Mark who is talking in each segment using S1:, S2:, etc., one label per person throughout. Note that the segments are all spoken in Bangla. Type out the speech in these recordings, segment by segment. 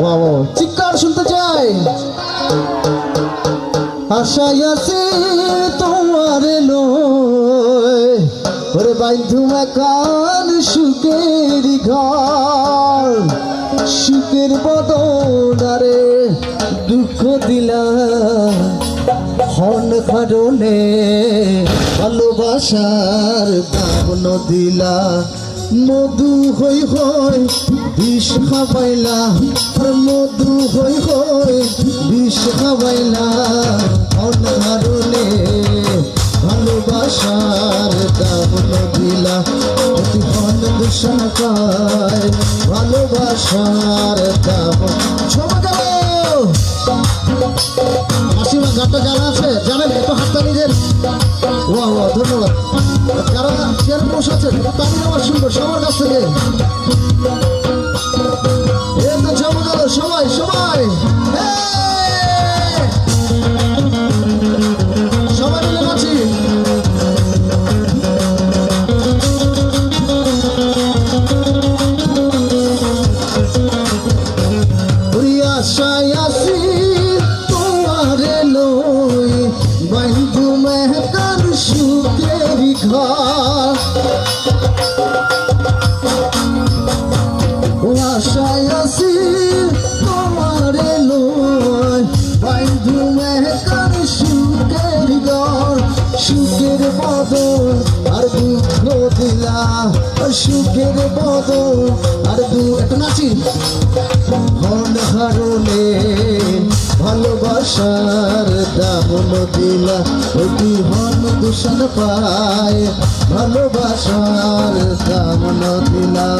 S1: ওয়া চিৎকার শুনতে চাই। আশাই আছে তোমার ওরে বাইন্ধু কান সুখের ঘর, সুখের বদনারে দুঃখ দিলা হন কারণে ভালোবাসার দাবন দিলা মধু হই হই বিষ খাবাইলা। আর মধু হই হই বিষ খাবাইলা। হন কারণে ভালোবাসার দাবন দিলা অতি পায় ভালোবাসার ছমা মাসিমা গানটা জানা আছে, জানেন? একটু হাতটা নিজের ওয়া ধন্যবাদ। যারা চেয়ার বসে আছেন তাদের আমার শুনব সবার কাছ থেকে ঘর আশায় আসি তোমারে লই। বন্ধু মেহতার সুখের ঘর সুখের বদল আর দুঃখ দিলা সুখের বদল দু একটু নাচি হন হারণে ভালোবাসার দামন দিলা। অতি হন দূষণ পায়? ভালোবাসার দামন দিলা।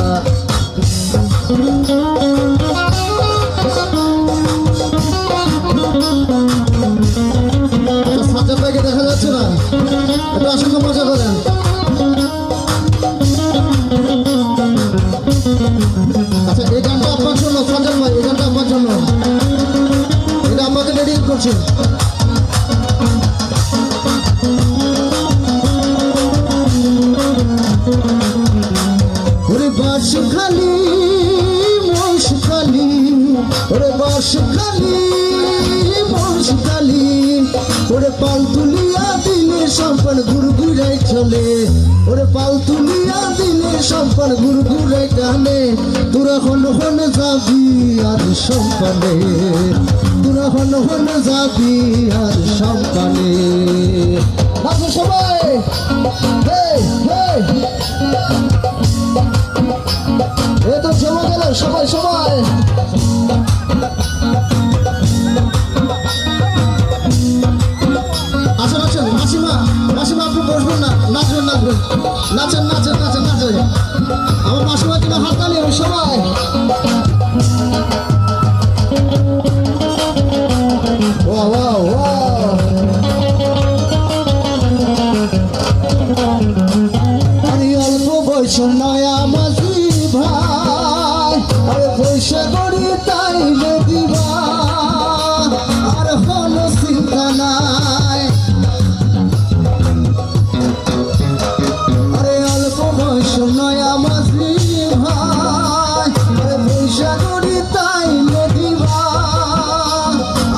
S1: পাল তুলিয়া দিলে সম্পন গুড়গুড়াই চলে। ওরে পাল তুলিয়া দিলে গুরু গুরে টানে তোরা হন হন যাবি আর সম্পানে। তোরা হন হন যাবি আর সম্পানে। বসবেন না নাচেন নাচেন নাচেন নাচেন। তাইলে দিবা আর হল চিন্তা বয়স নয়া মাঝি ভাই পয়সা করি তাইলে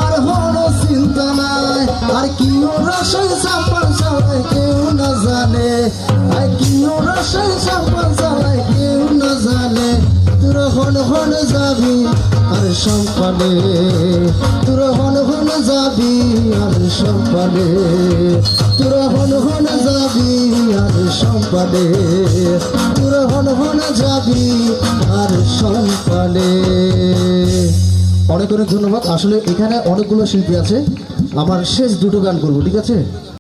S1: আর চিন্তা নাই আর কি রসই সাপার সবাই কেউ না জানে। আর কি রসই সাপার সবাই কেউ না তোর হন হন যাবি আর সম্পানে। তোর হন হন যাবি আর সম্পানে। তোর হন হন যাবি আর সম্পানে তোরা হন হন যাবি আর সম্পানে অনেক অনেক ধন্যবাদ। আসলে এখানে অনেকগুলো শিল্পী আছে। আমার শেষ দুটো গান করব, ঠিক আছে?